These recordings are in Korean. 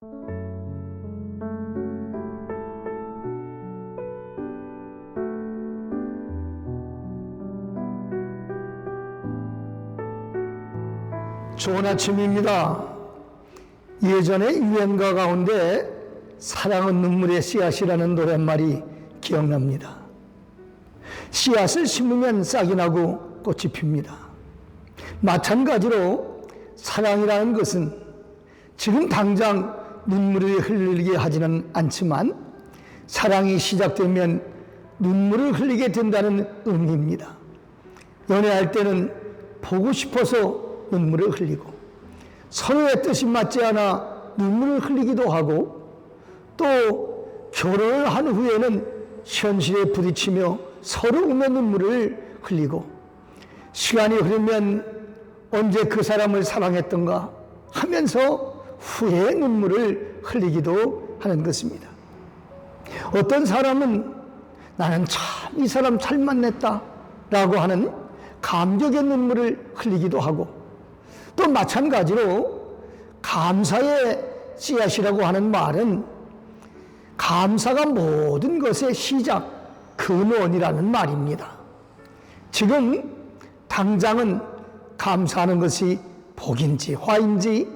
좋은 아침입니다. 예전에 유행가 가운데 사랑은 눈물의 씨앗이라는 노랫말이 기억납니다. 씨앗을 심으면 싹이 나고 꽃이 핍니다. 마찬가지로 사랑이라는 것은 지금 당장 눈물을 흘리게 하지는 않지만 사랑이 시작되면 눈물을 흘리게 된다는 의미입니다. 연애할 때는 보고 싶어서 눈물을 흘리고 서로의 뜻이 맞지 않아 눈물을 흘리기도 하고 또 결혼을 한 후에는 현실에 부딪히며 서로 우며 눈물을 흘리고 시간이 흐르면 언제 그 사람을 사랑했던가 하면서 후회의 눈물을 흘리기도 하는 것입니다. 어떤 사람은 나는 참 이 사람 잘 만났다 라고 하는 감격의 눈물을 흘리기도 하고 또 마찬가지로 감사의 씨앗이라고 하는 말은 감사가 모든 것의 시작, 근원이라는 말입니다. 지금 당장은 감사하는 것이 복인지 화인지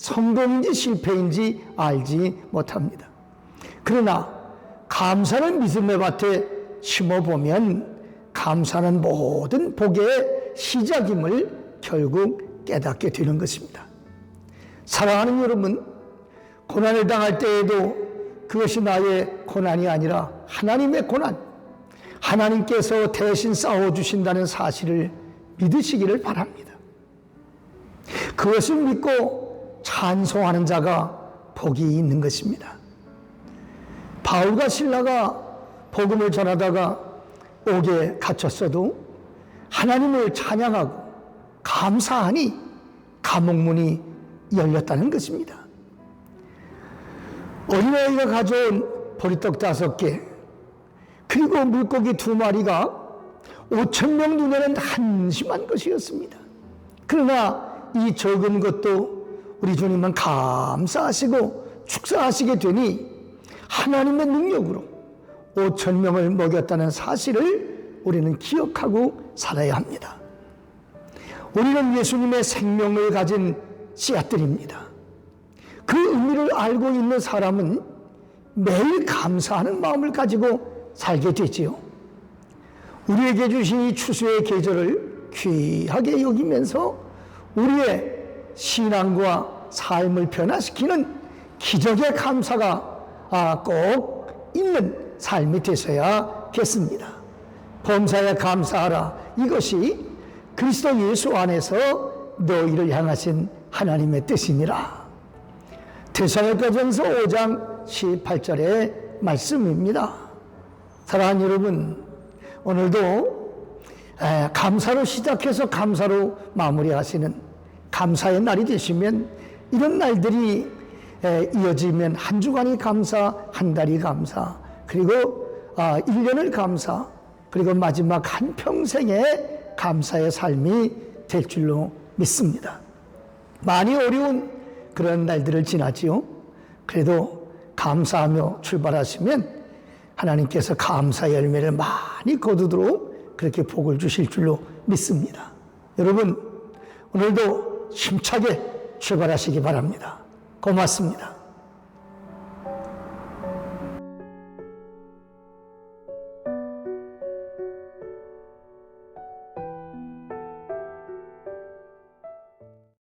성공인지 실패인지 알지 못합니다. 그러나 감사를 믿음의 밭에 심어보면 감사는 모든 복의 시작임을 결국 깨닫게 되는 것입니다. 사랑하는 여러분, 고난을 당할 때에도 그것이 나의 고난이 아니라 하나님의 고난, 하나님께서 대신 싸워주신다는 사실을 믿으시기를 바랍니다. 그것을 믿고 찬송하는 자가 복이 있는 것입니다. 바울과 신라가 복음을 전하다가 옥에 갇혔어도 하나님을 찬양하고 감사하니 감옥문이 열렸다는 것입니다. 어린아이가 가져온 보리떡 다섯 개, 그리고 물고기 두 마리가 오천 명 눈에는 한심한 것이었습니다. 그러나 이 적은 것도 우리 주님은 감사하시고 축사하시게 되니 하나님의 능력으로 오천 명을 먹였다는 사실을 우리는 기억하고 살아야 합니다. 우리는 예수님의 생명을 가진 씨앗들입니다. 그 의미를 알고 있는 사람은 매일 감사하는 마음을 가지고 살게 되지요. 우리에게 주신 이 추수의 계절을 귀하게 여기면서 우리의 신앙과 삶을 변화시키는 기적의 감사가 아, 꼭 있는 삶이 되셔야겠습니다. 범사에 감사하라. 이것이 그리스도 예수 안에서 너희를 향하신 하나님의 뜻이니라. 대사로가전서 5장 18절의 말씀입니다. 사랑하는 여러분, 오늘도 감사로 시작해서 감사로 마무리하시는 감사의 날이 되시면 이런 날들이 이어지면 한 주간이 감사, 한 달이 감사, 그리고 1년을 감사, 그리고 마지막 한 평생의 감사의 삶이 될 줄로 믿습니다. 많이 어려운 그런 날들을 지나지요. 그래도 감사하며 출발하시면 하나님께서 감사 열매를 많이 거두도록 그렇게 복을 주실 줄로 믿습니다. 여러분, 오늘도 힘차게 출발하시기 바랍니다. 고맙습니다.